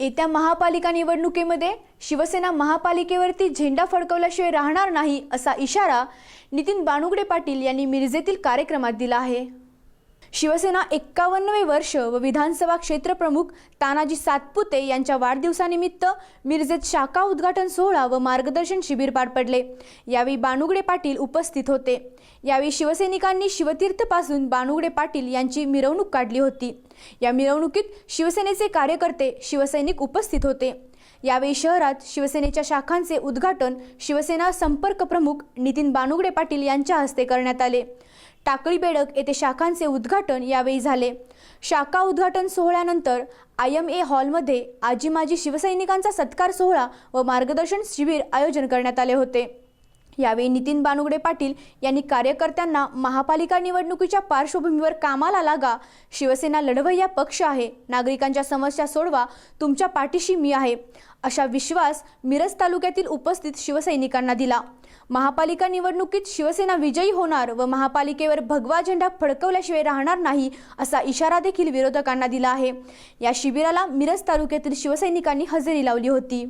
येत्या महापालिका निवडणुकीमध्ये शिवसेना महापालिकेवरती झेंडा फडकवल्याशिवाय राहणार नाही असा इशारा नितीन बानुगडे पाटील यांनी मिरजेतील कार्यक्रमात दिला आहे. शिवसेना एक्कावन्नवे वर्ष व विधानसभा क्षेत्रप्रमुख तानाजी सातपुते यांच्या वाढदिवसानिमित्त मिरजेत शाखा उद्घाटन सोहळा व मार्गदर्शन शिबिर पार पडले. यावेळी बानुगडे पाटील उपस्थित होते. यावेळी शिवसैनिकांनी शिवतीर्थपासून बानुगडे पाटील यांची मिरवणूक काढली होती. या मिरवणुकीत शिवसेनेचे कार्यकर्ते शिवसैनिक उपस्थित होते. यावेळी शहरात शिवसेनेच्या शाखांचे उद्घाटन शिवसेना संपर्क प्रमुख नितीन बानुगडे पाटील यांच्या हस्ते करण्यात आले. टाकळी बेडक येथे शाखांचे उद्घाटन यावेळी झाले. शाखा उद्घाटन सोहळ्यानंतर आय एम ए हॉलमध्ये आजी माजी शिवसैनिकांचा सत्कार सोहळा व मार्गदर्शन शिबिर आयोजन करण्यात आले होते. यावेळी नितीन बानुगडे पाटील यांनी कार्यकर्त्यांना महापालिका निवडणुकीच्या पार्श्वभूमीवर कामाला लागा शिवसेना लढवय्या पक्ष आहे नागरिकांच्या समस्या सोडवा तुमच्या पाठीशी मी आहे अशा विश्वास मिरज तालुक्यातील उपस्थित शिवसैनिकांना दिला. महापालिका निवडणुकीत शिवसेना विजयी होणार व महापालिकेवर भगवा झेंडा फडकवल्याशिवाय राहणार नाही असा इशारा देखील विरोधकांना दिला आहे. या शिबिराला मिरज तालुक्यातील शिवसैनिकांनी हजेरी लावली होती.